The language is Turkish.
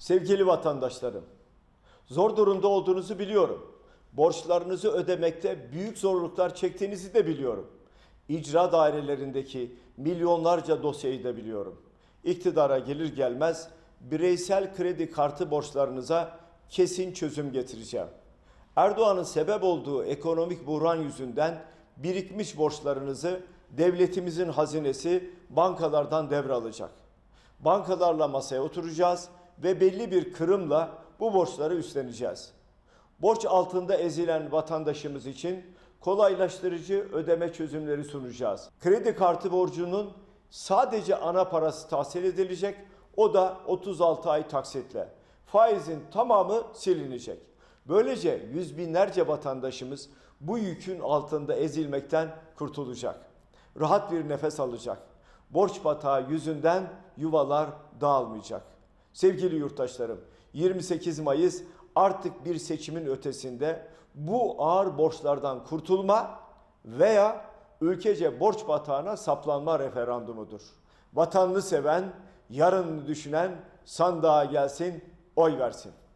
Sevgili vatandaşlarım, zor durumda olduğunuzu biliyorum. Borçlarınızı ödemekte büyük zorluklar çektiğinizi de biliyorum. İcra dairelerindeki milyonlarca dosyayı da biliyorum. İktidara gelir gelmez bireysel kredi kartı borçlarınıza kesin çözüm getireceğim. Erdoğan'ın sebep olduğu ekonomik buhran yüzünden birikmiş borçlarınızı devletimizin hazinesi bankalardan devralacak. Bankalarla masaya oturacağız ve belli bir kırımla bu borçları üstleneceğiz. Borç altında ezilen vatandaşımız için kolaylaştırıcı ödeme çözümleri sunacağız. Kredi kartı borcunun sadece ana parası tahsil edilecek. O da 36 ay taksitle. Faizin tamamı silinecek. Böylece yüz binlerce vatandaşımız bu yükün altında ezilmekten kurtulacak. Rahat bir nefes alacak. Borç batağı yüzünden yuvalar dağılmayacak. Sevgili yurttaşlarım, 28 Mayıs artık bir seçimin ötesinde bu ağır borçlardan kurtulma veya ülkece borç batağına saplanma referandumudur. Vatanını seven, yarını düşünen sandığa gelsin, oy versin.